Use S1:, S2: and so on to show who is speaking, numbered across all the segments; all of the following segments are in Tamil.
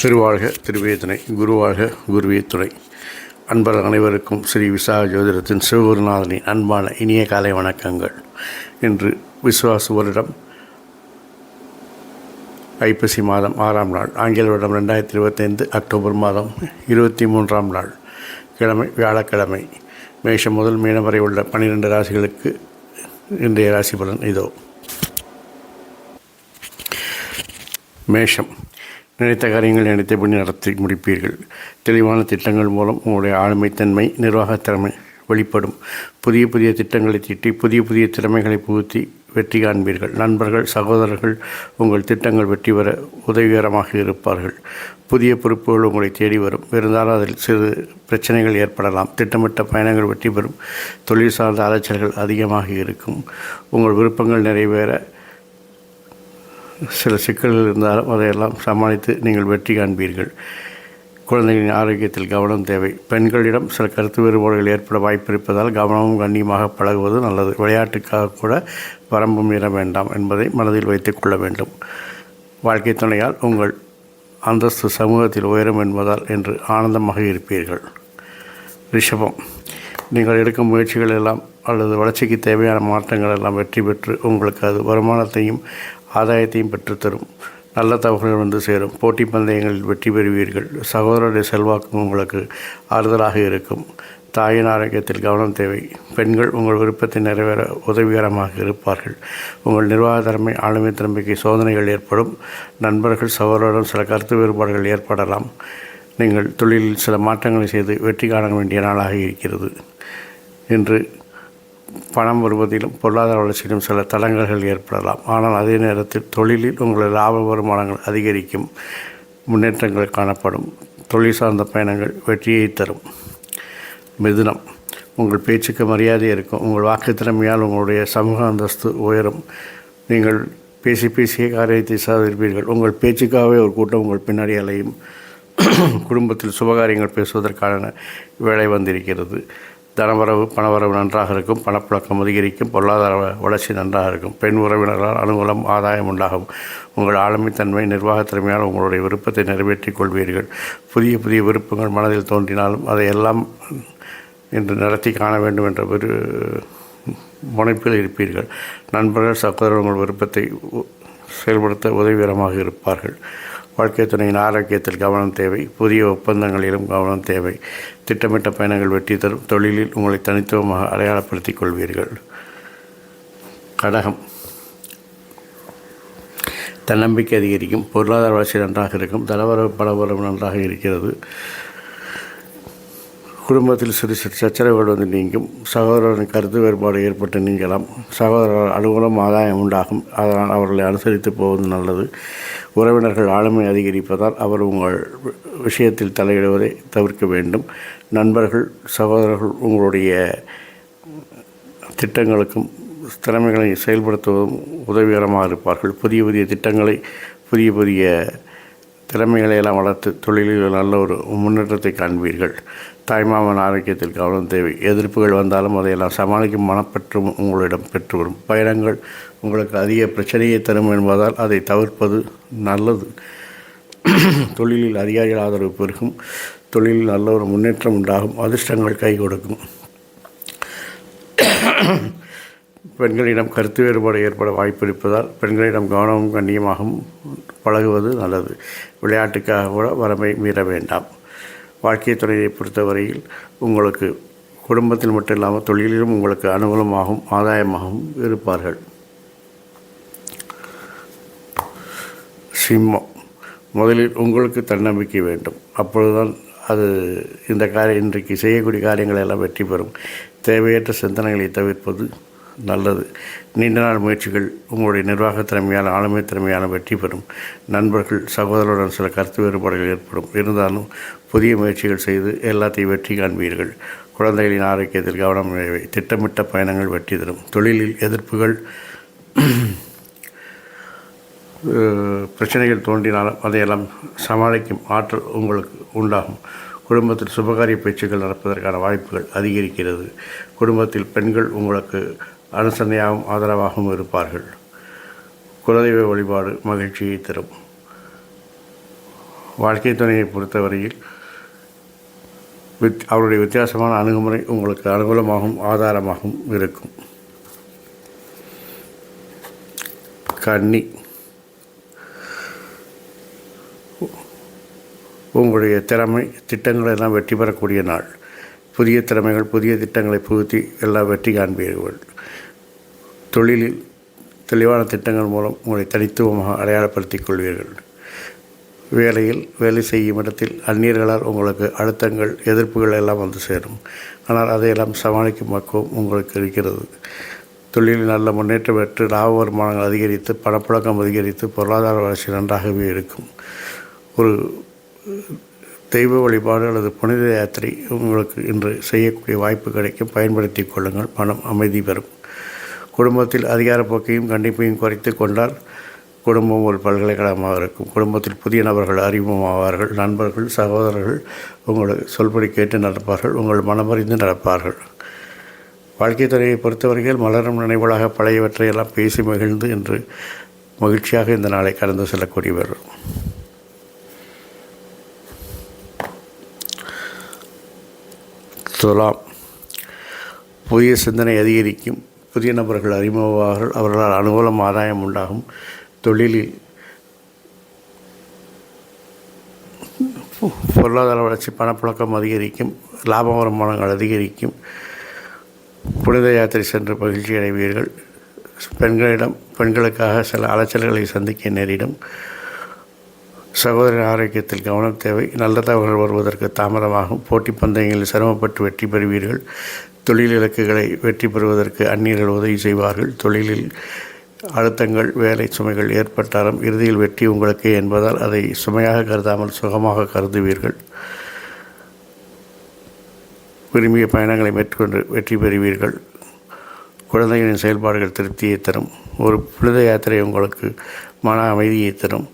S1: திருவாழ்க திருவே துணை குருவாழ்க குருவே துணை. அன்பர் அனைவருக்கும் ஸ்ரீ விசாக ஜோதிடத்தின் சிவகுருநாதனின் அன்பான இனிய காலை வணக்கங்கள் இன்று விசுவாச வருடம் ஐப்பசி மாதம் ஆறாம் நாள் ஆங்கில வருடம் ரெண்டாயிரத்தி இருபத்தைந்து அக்டோபர் மாதம் இருபத்தி மூன்றாம் நாள் கிழமை வியாழக்கிழமை மேஷம் முதல் மீனம் வரை உள்ள பன்னிரெண்டு ராசிகளுக்கு இன்றைய ராசி பலன் இதோ. மேஷம் நினைத்த காரியங்கள் நினைத்தபடி நடத்தி முடிப்பீர்கள். தெளிவான திட்டங்கள் மூலம் உங்களுடைய ஆளுமைத்தன்மை நிர்வாகத்திறமை வெளிப்படும். புதிய புதிய திட்டங்களை தீட்டி புதிய புதிய திறமைகளை புகுத்தி வெற்றி காண்பீர்கள். நண்பர்கள் சகோதரர்கள் உங்கள் திட்டங்கள் வெற்றி பெற உதவிகரமாக இருப்பார்கள். புதிய பொறுப்புகள் உங்களை தேடி வரும். இருந்தாலும் அதில் சிறு பிரச்சனைகள் ஏற்படலாம். திட்டமிட்ட பயணங்கள் வெற்றி பெறும். தொழில் சார்ந்த அலைச்சல்கள் அதிகமாக இருக்கும். உங்கள் விருப்பங்கள் நிறைவேற சில சிக்கல்கள் இருந்தாலும் அதையெல்லாம் சமாளித்து நீங்கள் வெற்றி காண்பீர்கள். குழந்தைகளின் ஆரோக்கியத்தில் கவனம் தேவை. பெண்களிடம் சில கருத்து வேறுபாடுகள் ஏற்பட வாய்ப்பு இருப்பதால் கவனமும் கண்ணியமாக பழகுவது நல்லது. விளையாட்டுக்காக கூட வரம்பு மீற வேண்டாம் என்பதை மனதில் வைத்துக் கொள்ள வேண்டும். வாழ்க்கை துணையால் உங்கள் அந்தஸ்து சமூகத்தில் உயரும் என்பதால் என்று ஆனந்தமாக இருப்பீர்கள். ரிஷபம் நீங்கள் எடுக்கும் முயற்சிகள் எல்லாம் அல்லது வளர்ச்சிக்கு தேவையான மாற்றங்கள் எல்லாம் வெற்றி பெற்று உங்களுக்கு அது வருமானத்தையும் ஆதாயத்தையும் பெற்றுத்தரும். நல்ல தகவல்கள் வந்து சேரும். போட்டி பந்தயங்களில் வெற்றி பெறுவீர்கள். சகோதரருடைய செல்வாக்கும் உங்களுக்கு ஆறுதலாக இருக்கும். தாயின் ஆரோக்கியத்தில் கவனம் தேவை. பெண்கள் உங்கள் விருப்பத்தை நிறைவேற உதவிகரமாக இருப்பார்கள். உங்கள் நிர்வாக திறமை ஆளுமை திறமைக்கு சோதனைகள் ஏற்படும். நண்பர்கள் சகோதரருடன் சில கருத்து வேறுபாடுகள் ஏற்படலாம். நீங்கள் தொழிலில் சில மாற்றங்களை செய்து வெற்றி காண வேண்டிய நாளாக இருக்கிறது. இன்று பணம் வருவதிலும் பொருளாதார வளர்ச்சியிலும் சில தடங்கல்கள் ஏற்படலாம். ஆனால் அதே நேரத்தில் தொழிலில் உங்கள் லாப வருமானங்கள் அதிகரிக்கும் முன்னேற்றங்கள் காணப்படும். தொழில் சார்ந்த பயணங்கள் வெற்றியை தரும். மிதுனம். உங்கள் பேச்சுக்கு மரியாதை இருக்கும். உங்கள் வாக்கு திறமையால் உங்களுடைய சமூக அந்தஸ்து உயரும். நீங்கள் பேசி பேசிய காரியத்தை சாதிப்பீர்கள். உங்கள் பேச்சுக்காகவே ஒரு கூட்டம் உங்கள் பின்னாடி அலையும். குடும்பத்தில் சுபகாரியங்கள் பேசுவதற்கான வேலை வந்திருக்கிறது. தனவரவு பணவரவு நன்றாக இருக்கும். பணப்புழக்கம் அதிகரிக்கும். பொருளாதார வளர்ச்சி நன்றாக இருக்கும். பெண் உறவினர்களால் அனுகூலம் ஆதாயம் உண்டாகும். உங்கள் ஆளுமைத்தன்மை நிர்வாகத் திறமையால் உங்களுடைய விருப்பத்தை நிறைவேற்றிக் கொள்வீர்கள். புதிய புதிய விருப்பங்கள் மனதில் தோன்றினாலும் அதையெல்லாம் இன்று நடத்தி காண வேண்டும் என்ற ஒரு முனைப்பில் இருப்பீர்கள். நண்பர்கள் சகோதரர் உங்கள் விருப்பத்தை செயல்படுத்த உதவிகரமாக இருப்பார்கள். வாழ்க்கை துணையின் ஆரோக்கியத்தில் கவனம் தேவை. புதிய ஒப்பந்தங்களிலும் கவனம் தேவை. திட்டமிட்ட பயணங்கள் வெற்றி தரும். தொழிலில் உங்களை தனித்துவமாக அடையாளப்படுத்திக் கொள்வீர்கள். கடகம். தன்னம்பிக்கை அதிகரிக்கும். பொருளாதார வளர்ச்சி நன்றாக இருக்கும். தனவரவு பலவரவு நன்றாக இருக்கிறது. குடும்பத்தில் சிறு சிறு சச்சரவுகள் வந்து நீங்கும். சகோதரரின் கருத்து வேறுபாடு ஏற்பட்டு நீங்கலாம். சகோதரர் அலுவலம் ஆதாயம் உண்டாகும். அதனால் அவர்களை அனுசரித்து போவது நல்லது. உறவினர்கள் ஆளுமை அதிகரிப்பதால் அவர் உங்கள் விஷயத்தில் தலையிடுவதை தவிர்க்க வேண்டும். நண்பர்கள் சகோதரர்கள் உங்களுடைய திட்டங்களுக்கும் திறமைகளை செயல்படுத்துவதும் உதவிகரமாக இருப்பார்கள். புதிய புதிய திட்டங்களை புதிய புதிய திறமைகளை எல்லாம் வளர்த்து தொழிலில் நல்ல ஒரு முன்னேற்றத்தை காண்பீர்கள். தாய்மாமன் ஆரோக்கியத்தில் கவனம் தேவை. எதிர்ப்புகள் வந்தாலும் அதையெல்லாம் சமாளிக்கும் மனப்பற்றும் உங்களிடம் பெற்று வரும் பயணங்கள் உங்களுக்கு அதிக பிரச்சனையை தரும் என்பதால் அதை தவிர்ப்பது நல்லது. தொழிலில் அதிகாரிகள் ஆதரவு பெருகும். தொழிலில் நல்ல ஒரு முன்னேற்றம் உண்டாகும். அதிர்ஷ்டங்கள் கை கொடுக்கும். பெண்களிடம் கருத்து வேறுபாடு ஏற்பட வாய்ப்பு இருப்பதால் பெண்களிடம் கவனமும் கண்ணியமாகவும் பழகுவது நல்லது. விளையாட்டுக்காக கூட வரமை மீற வேண்டாம். வாழ்க்கை துறையை பொறுத்தவரையில் உங்களுக்கு குடும்பத்தில் மட்டும் இல்லாமல் தொழிலிலும் உங்களுக்கு அனுகூலமாகவும் ஆதாயமாகவும் இருப்பார்கள். சிம்மம். முதலில் உங்களுக்கு தன்னம்பிக்கை வேண்டும். அப்பொழுதுதான் அது இந்த காரியம் இன்றைக்கு செய்யக்கூடிய காரியங்கள் எல்லாம் வெற்றி பெறும். தேவையற்ற சிந்தனைகளை தவிர்ப்பது நல்லது. நீண்ட நாள் முயற்சிகள் உங்களுடைய நிர்வாக திறமையான ஆளுமை திறமையான வெற்றி பெறும். நண்பர்கள் சகோதரருடன் சில கருத்து வேறுபாடுகள் ஏற்படும். இருந்தாலும் புதிய முயற்சிகள் செய்து எல்லாத்தையும் வெற்றி காண்பீர்கள். குழந்தைகளின் ஆரோக்கியத்தில் கவனம் தேவை. திட்டமிட்ட பயணங்கள் வெற்றி தரும். தொழிலில் எதிர்ப்புகள் பிரச்சனைகள் தோன்றினாலும் அதையெல்லாம் சமாளிக்கும் ஆற்றல் உங்களுக்கு உண்டாகும். குடும்பத்தில் சுபகாரிய பேச்சுக்கள் நடப்பதற்கான வாய்ப்புகள் அதிகரிக்கிறது. குடும்பத்தில் பெண்கள் உங்களுக்கு அனுசரணையாகவும் ஆதரவாகவும் இருப்பார்கள். குலதெய்வ வழிபாடு மகிழ்ச்சியை தரும். வாழ்க்கை துணையை பொறுத்தவரையில் வித் அவருடைய வித்தியாசமான அணுகுமுறை உங்களுக்கு அனுகூலமாகவும் ஆதாரமாகவும் இருக்கும். கன்னி. உங்களுடைய திறமை திட்டங்கள் எல்லாம் வெற்றி பெறக்கூடிய நாள். புதிய திறமைகள் புதிய திட்டங்களை புகுத்தி எல்லாம் வெற்றி காண்பீர்கள். தொழிலில் தெளிவான திட்டங்கள் மூலம் உங்களை தனித்துவமாக அடையாளப்படுத்திக் கொள்வீர்கள். வேலையில் வேலை செய்யும் இடத்தில் அந்நியர்களால் உங்களுக்கு அழுத்தங்கள் எதிர்ப்புகள் எல்லாம் வந்து சேரும். ஆனால் அதையெல்லாம் சமாளிக்கும் பக்குவம் உங்களுக்கு இருக்கிறது. தொழிலில் நல்ல முன்னேற்றம் பெற்று லாப வருமானங்கள் அதிகரித்து பணப்புழக்கம் அதிகரித்து பொருளாதார வளர்ச்சி நன்றாகவே இருக்கும். ஒரு தெய்வ வழிபாடு அல்லது புனித யாத்திரை உங்களுக்கு இன்று செய்யக்கூடிய வாய்ப்பு கிடைக்கும். பயன்படுத்தி கொள்ளுங்கள். மனம் அமைதி பெறும். குடும்பத்தில் அதிகாரப்போக்கையும் கண்டிப்பையும் குறைத்து கொண்டால் குடும்பம் ஒரு பல்கலைக்கழகமாக இருக்கும். குடும்பத்தில் புதிய நபர்கள் அறிமுகமாவார்கள் நண்பர்கள் சகோதரர்கள் உங்களுக்கு சொல்படி கேட்டு நடப்பார்கள் உங்கள் மனமறிந்து நடப்பார்கள். வாழ்க்கை துறையை பொறுத்தவரையில் மலரும் நினைவுகளாக பழையவற்றையெல்லாம் பேசி மகிழ்ந்து என்று மகிழ்ச்சியாக இந்த நாளை கடந்து செல்லக்கூடியவர். துலாம். புதிய சிந்தனை அதிகரிக்கும். புதிய நபர்கள் அறிமுகமாவார்கள். அவர்களால் அனுகூலம் ஆதாயம் உண்டாகும். தொழிலில் பொருளாதார வளர்ச்சி பணப்புழக்கம் அதிகரிக்கும் லாப வருமானங்கள் அதிகரிக்கும். புனித யாத்திரை சென்று மகிழ்ச்சி அடைவீர்கள். பெண்களிடம் பெண்களுக்காக சில அலைச்சல்களை சந்திக்க நேரிடும். சகோதரின் ஆரோக்கியத்தில் கவனம் தேவை. நல்ல தகவல்கள் வருவதற்கு தாமதமாகும். போட்டி பந்தயங்களில் சிரமப்பட்டு வெற்றி பெறுவீர்கள். தொழில் இலக்குகளை வெற்றி பெறுவதற்கு அந்நியர்கள் உதவி செய்வார்கள். தொழிலில் அழுத்தங்கள் வேலை சுமைகள் ஏற்பட்டாலும் இறுதியில் வெற்றி உங்களுக்கு என்பதால் அதை சுமையாக கருதாமல் சுகமாக கருதுவீர்கள். விரும்பிய பயணங்களை மேற்கொண்டு வெற்றி பெறுவீர்கள். குழந்தைகளின் செயல்பாடுகள் திருப்தியை தரும். ஒரு புனித யாத்திரை உங்களுக்கு மன அமைதியை தரும்.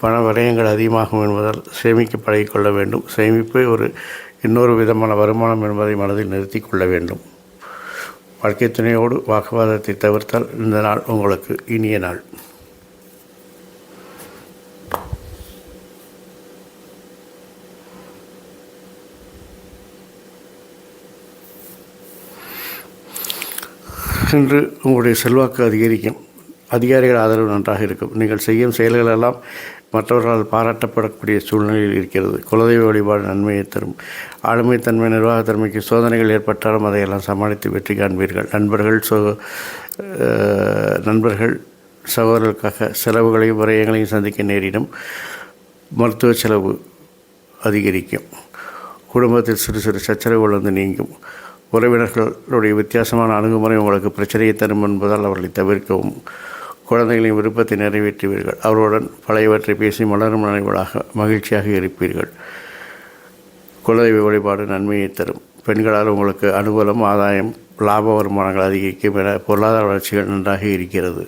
S1: பண விரயங்கள் அதிகமாகும் என்பதால் சேமிக்க பழகிக்கொள்ள வேண்டும். சேமிப்பே ஒரு இன்னொரு விதமான வருமானம் என்பதை மனதில் நிறுத்தி கொள்ள வேண்டும். வாழ்க்கை துணையோடு வாக்குவாதத்தை தவிர்த்தால் இந்த நாள் உங்களுக்கு இனிய நாள். இன்று உங்களுடைய செல்வாக்கு அதிகரிக்கும். அதிகாரிகள் ஆதரவு நன்றாக இருக்கும். நீங்கள் செய்யும் செயல்களெல்லாம் மற்றவர்களால் பாராட்டப்படக்கூடிய சூழ்நிலையில் இருக்கிறது. குலதெய்வ வழிபாடு நன்மையை தரும். ஆளுமைத்தன்மை நிர்வாகத்தன்மைக்கு சோதனைகள் ஏற்பட்டாலும் அதையெல்லாம் சமாளித்து வெற்றி காண்பீர்கள். நண்பர்கள் சோ நண்பர்கள் சகோதரர்களுக்காக செலவுகளையும் விரயங்களையும் சந்திக்க நேரிடும். மருத்துவ செலவு அதிகரிக்கும். குடும்பத்தில் சிறு சிறு சச்சரவுகள் வந்து நீங்கும். உறவினர்களுடைய வித்தியாசமான அணுகுமுறை உங்களுக்கு பிரச்சனையை தரும் என்பதால் அவர்களை தவிர்க்கவும். குழந்தைகளின் விருப்பத்தை நிறைவேற்றுவீர்கள். அவருடன் பழையவற்றை பேசி மலரும் நினைவுகளாக மகிழ்ச்சியாக இருப்பீர்கள். குலதெய்வ வழிபாடு நன்மையை தரும். பெண்களால் உங்களுக்கு அனுகூலம் ஆதாயம் லாப வருமானங்கள் அதிகரிக்கும் என பொருளாதார வளர்ச்சிகள் நன்றாக இருக்கிறது.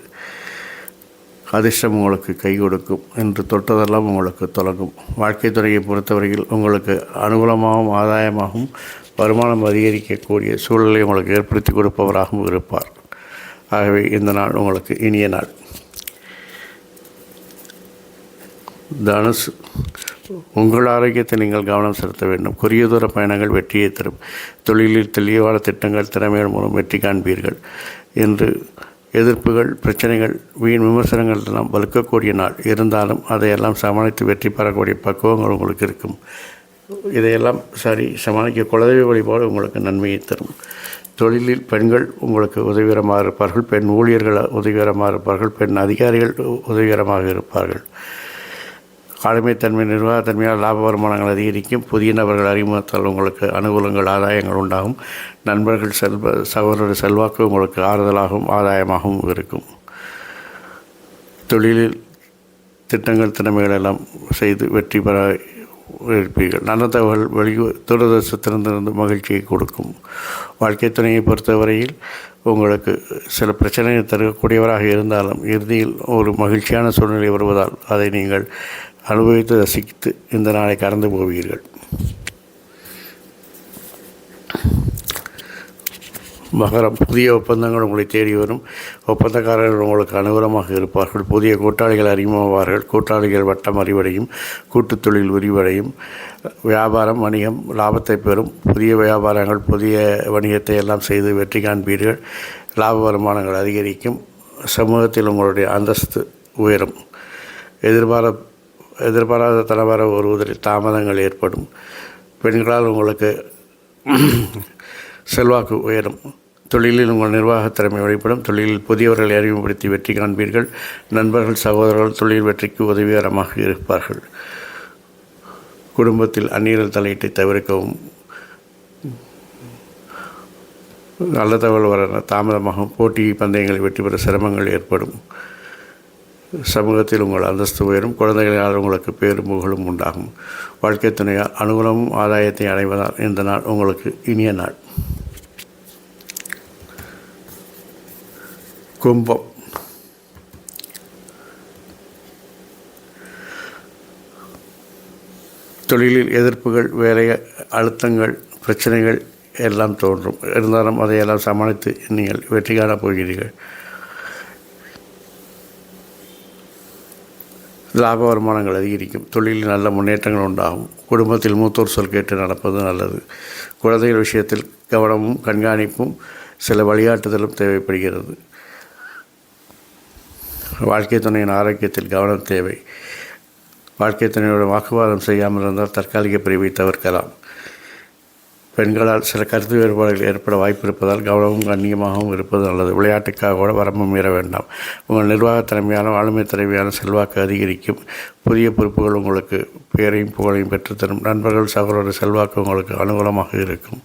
S1: அதிர்ஷ்டம் உங்களுக்கு கை கொடுக்கும் என்று தொட்டதெல்லாம் உங்களுக்கு தொடங்கும். வாழ்க்கை துறையை பொறுத்தவரையில் உங்களுக்கு அனுகூலமாகவும் ஆதாயமாகவும் வருமானம் அதிகரிக்கக்கூடிய சூழலை உங்களுக்கு ஏற்படுத்தி கொடுப்பவராகவும் இருப்பார். ஆகவே இந்த நாள் உங்களுக்கு இனிய நாள். தனுசு உங்கள் ஆரோக்கியத்தை நீங்கள் கவனம் செலுத்த வேண்டும். குறுகிய தூர பயணங்கள் வெற்றியை தரும். தொழிலில் தெளிவான திட்டங்கள் திறமைகள் மூலம் வெற்றி காண்பீர்கள் என்று எதிர்ப்புகள் பிரச்சனைகள் வீண் விமர்சனங்கள் எல்லாம் வலுக்கக்கூடிய நாள். இருந்தாலும் அதையெல்லாம் சமாளித்து வெற்றி பெறக்கூடிய பக்குவங்கள் உங்களுக்கு இருக்கும். இதையெல்லாம் சரி சமாளிக்க குலதெய்வ வழிபாடு உங்களுக்கு நன்மையை தரும். தொழிலில் பெண்கள் உங்களுக்கு உதவிகரமாக இருப்பார்கள் பெண் ஊழியர்கள் உதவிகரமாக இருப்பார்கள் பெண் அதிகாரிகள் உதவிகரமாக இருப்பார்கள். ஆளுமைத்தன்மை நிர்வாகத்தன்மையால் லாப வருமானங்கள் அதிகரிக்கும். புதிய நபர்கள் அறிமுகத்தால் உங்களுக்கு அனுகூலங்கள் ஆதாயங்கள் உண்டாகும். நண்பர்கள் செல்வ சகோதர செல்வாக்கு உங்களுக்கு ஆறுதலாகவும் ஆதாயமாகவும் இருக்கும். தொழிலில் திட்டங்கள் திறமைகள் எல்லாம் செய்து வெற்றி பெற இருப்பீர்கள் நல்ல தகவல் வெளி தூரதர்சத்திலிருந்து மகிழ்ச்சியை கொடுக்கும். வாழ்க்கை துணையை பொறுத்தவரையில் உங்களுக்கு சில பிரச்சனைகள் தரக்கூடியவராக இருந்தாலும் இறுதியில் ஒரு மகிழ்ச்சியான சூழ்நிலை வருவதால் அதை நீங்கள் அனுபவித்து ரசித்து இந்த நாளை கடந்து போவீர்கள். மகரம் புதிய ஒப்பந்தங்கள் உங்களை தேடி வரும். ஒப்பந்தக்காரர்கள் உங்களுக்கு அனுகூலமாக இருப்பார்கள். புதிய கூட்டாளிகள் அறிமுகமாவார்கள். கூட்டாளிகள் வட்டம் அறிவடையும் கூட்டுத் தொழில் விரிவடையும். வியாபாரம் வணிகம் லாபத்தை பெறும். புதிய வியாபாரங்கள் புதிய வணிகத்தை எல்லாம் செய்து வெற்றி காண்பீர்கள். லாப வருமானங்கள் அதிகரிக்கும். சமூகத்தில் உங்களுடைய அந்தஸ்து உயரும். எதிர்பார எதிர்பாராத தலைவர வருவதில் தாமதங்கள் ஏற்படும். பெண்களால் உங்களுக்கு செல்வாக்கு உயரும். தொழிலில் உங்கள் நிர்வாகத் திறமை வெளிப்படும். தொழிலில் புதியவர்களை அறிமுகப்படுத்தி வெற்றி காண்பீர்கள். நண்பர்கள் சகோதரர்கள் தொழில் வெற்றிக்கு உதவிகரமாக இருப்பார்கள். குடும்பத்தில் அந்நீரல் தலையீட்டை தவிர்க்கவும். நல்ல தகவல் வர தாமதமாகவும் போட்டி பந்தயங்களை வெற்றி பெற சிரமங்கள் ஏற்படும். சமூகத்தில் உங்கள் அந்தஸ்து உயரும். குழந்தைகளால் உங்களுக்கு பேரும் புகழும் உண்டாகும். வாழ்க்கை துணையால் அனுகூலமும் ஆதாயத்தை அடைவதால் இந்த நாள் உங்களுக்கு இனிய நாள். கும்பம். தொழிலில் எதிர்ப்புகள் வேலை அழுத்தங்கள் பிரச்சனைகள் எல்லாம் தோன்றும். இருந்தாலும் அதையெல்லாம் சமாளித்து நீங்கள் வெற்றி காணப் போகிறீர்கள். லாப வருமானங்கள் அதிகரிக்கும். தொழிலில் நல்ல முன்னேற்றங்கள் உண்டாகும். குடும்பத்தில் மூத்தோர் சொல் கேட்டு நடப்பது நல்லது. குழந்தைகள் விஷயத்தில் கவனமும் கண்காணிப்பும் சில வழிகாட்டுதலும் தேவைப்படுகிறது. வாழ்க்கை துணையின் ஆரோக்கியத்தில் கவனம் தேவை. வாழ்க்கை துணையோட வாக்குவாதம் செய்யாமல் இருந்தால் தற்காலிக பிரிவை தவிர்க்கலாம். பெண்களால் சில கருத்து வேறுபாடுகள் ஏற்பட வாய்ப்பு இருப்பதால் கவனமும் கண்ணியமாகவும் இருப்பது நல்லது. விளையாட்டுக்காக கூட வரம்பு மீற வேண்டாம். உங்கள் நிர்வாக திறமையான ஆளுமை திறமையான செல்வாக்கு அதிகரிக்கும். புதிய பொறுப்புகள் உங்களுக்கு பேரையும் புகழையும் பெற்றுத்தரும். நண்பர்கள் சகோதர செல்வாக்கு உங்களுக்கு அனுகூலமாக இருக்கும்.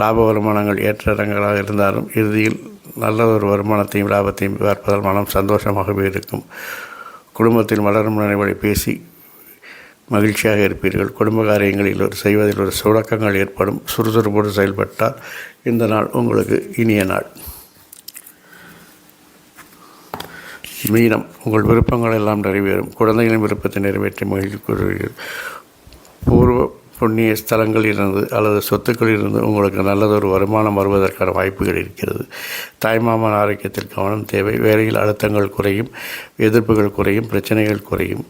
S1: லாப வருமானங்கள் ஏற்ற இடங்களாக இருந்தாலும் இறுதியில் நல்ல ஒரு வருமானத்தையும் லாபத்தையும் பார்ப்பதால் மனம் சந்தோஷமாகவே இருக்கும். குடும்பத்தில் மலரும் நினைவுகளை பேசி மகிழ்ச்சியாக இருப்பீர்கள். குடும்ப காரியங்களில் ஒரு செய்வதில் ஒரு சுடக்கங்கள் ஏற்படும். சுறுசுறுப்போடு செயல்பட்டால் இந்த நாள் உங்களுக்கு இனிய நாள். மீனம் உங்கள் விருப்பங்கள் எல்லாம் நிறைவேறும். குழந்தைகளின் விருப்பத்தை நிறைவேற்றி மகிழ்ச்சி கூறுவீர்கள். பூர்வ புண்ணிய ஸ்தலங்களிலிருந்து அல்லது சொத்துக்களிலிருந்து உங்களுக்கு நல்லதொரு வருமானம் வருவதற்கான வாய்ப்புகள் இருக்கிறது. தாய்மாமன் ஆரோக்கியத்தில் கவனம் தேவை. வேலையில் அழுத்தங்கள் குறையும். எதிர்ப்புகள் குறையும். பிரச்சனைகள் குறையும்.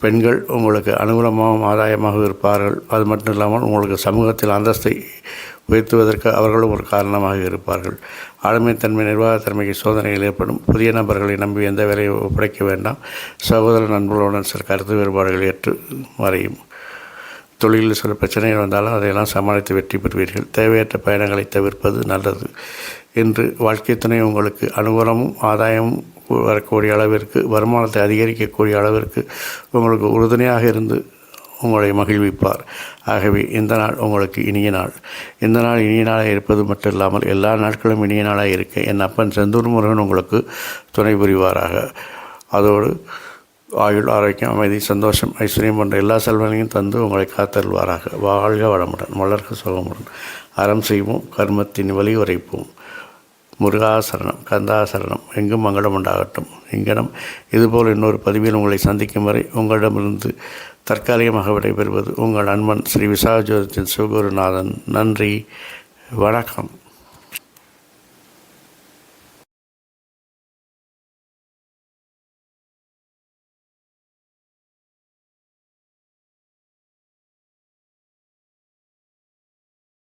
S1: பெண்கள் உங்களுக்கு அனுகூலமாகவும் ஆதாயமாக இருப்பார்கள். அது மட்டும் இல்லாமல் உங்களுக்கு சமூகத்தில் அந்தஸ்தை உயர்த்துவதற்கு அவர்களும் ஒரு காரணமாக இருப்பார்கள். ஆளுமைத்தன்மை நிர்வாகத்தன்மைக்கு சோதனைகள் ஏற்படும். புதிய நபர்களை நம்பி எந்த வேலையை ஒப்படைக்க வேண்டாம். சகோதர நண்பர்களுடன் சில கருத்து வேறுபாடுகள் ஏற்று மறையும். தொழிலில் சில பிரச்சனைகள் வந்தாலும் அதையெல்லாம் சமாளித்து வெற்றி பெறுவீர்கள். தேவையற்ற பயணங்களை தவிர்ப்பது நல்லது என்று வாழ்க்கை துணை உங்களுக்கு அனுகூலமும் ஆதாயமும் வரக்கூடிய அளவிற்கு வருமானத்தை அதிகரிக்கக்கூடிய அளவிற்கு உங்களுக்கு உறுதுணையாக இருந்து உங்களை மகிழ்விப்பார். ஆகவே இந்த நாள் உங்களுக்கு இனிய நாள். இந்த நாள் இனிய நாளாக இருப்பது மட்டும் இல்லாமல் எல்லா நாட்களும் இனிய நாளாக இருக்க என் அப்பன் செந்தூர் முருகன் உங்களுக்கு துணை புரிவாராக. அதோடு ஆயுள் ஆரோக்கியம் அமைதி சந்தோஷம் ஐஸ்வர்யம் போன்ற எல்லா செல்வங்களையும் தந்து உங்களை காத்தருள்வாராக. வாழ்க வளமுடன். மலர்க சுகமுடன். அறம் செய்வோம். கர்மத்தின் வழி உரைப்போம். முருகாசரணம் கந்தாசரணம் எங்கும் மங்களம் உண்டாகட்டும். இங்கனம் இதுபோல் இன்னொரு பதிவில் உங்களை சந்திக்கும் வரை உங்களிடமிருந்து தற்காலிகமாக விடைபெறுவது உங்கள் நண்பன் ஸ்ரீ விசாகஜோதத்தின் சிவகுருநாதன் நன்றி. வணக்கம்.